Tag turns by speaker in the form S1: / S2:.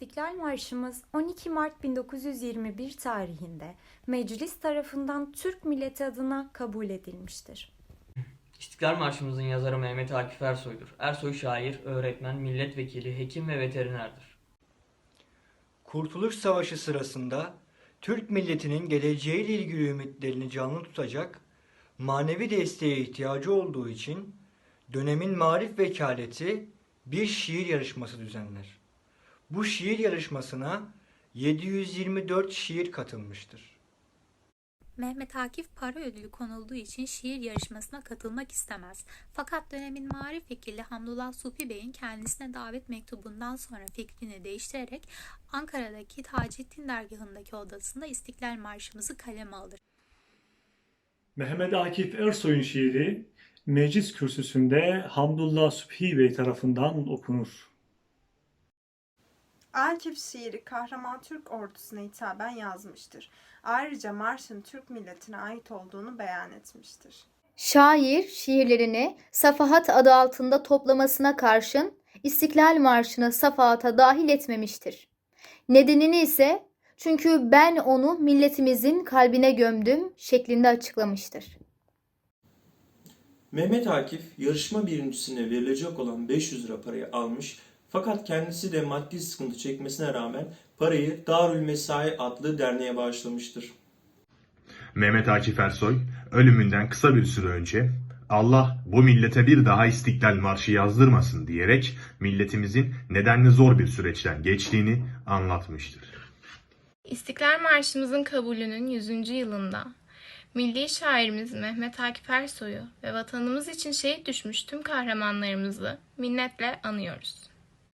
S1: İstiklal Marşımız 12 Mart 1921 tarihinde meclis tarafından Türk milleti adına kabul edilmiştir.
S2: İstiklal Marşımızın yazarı Mehmet Akif Ersoy'dur. Ersoy şair, öğretmen, milletvekili, hekim ve veterinerdir.
S3: Kurtuluş Savaşı sırasında Türk milletinin geleceğiyle ilgili ümitlerini canlı tutacak manevi desteğe ihtiyacı olduğu için dönemin marif vekaleti bir şiir yarışması düzenler. Bu şiir yarışmasına 724 şiir katılmıştır.
S4: Mehmet Akif para ödülü konulduğu için şiir yarışmasına katılmak istemez. Fakat dönemin marif vekili Hamdullah Supi Bey'in kendisine davet mektubundan sonra fikrini değiştirerek Ankara'daki Taceddin dergahındaki odasında İstiklal Marşımızı kaleme alır.
S5: Mehmet Akif Ersoy'un şiiri meclis kürsüsünde Hamdullah Sübhi Bey tarafından okunur.
S6: Akif şiiri kahraman Türk ordusuna hitaben yazmıştır. Ayrıca marşın Türk milletine ait olduğunu beyan etmiştir.
S7: Şair şiirlerini Safahat adı altında toplamasına karşın İstiklal Marşı'nı Safahat'a dahil etmemiştir. Nedenini ise çünkü ben onu milletimizin kalbine gömdüm şeklinde açıklamıştır.
S8: Mehmet Akif yarışma birincisine verilecek olan 500 lira parayı almış fakat kendisi de maddi sıkıntı çekmesine rağmen parayı Darül Mesai adlı derneğe bağışlamıştır.
S9: Mehmet Akif Ersoy ölümünden kısa bir süre önce Allah bu millete bir daha İstiklal Marşı yazdırmasın diyerek milletimizin nedenli zor bir süreçten geçtiğini anlatmıştır.
S10: İstiklal Marşımızın kabulünün 100. yılında milli şairimiz Mehmet Akif Ersoy'u ve vatanımız için şehit düşmüş tüm kahramanlarımızı minnetle anıyoruz.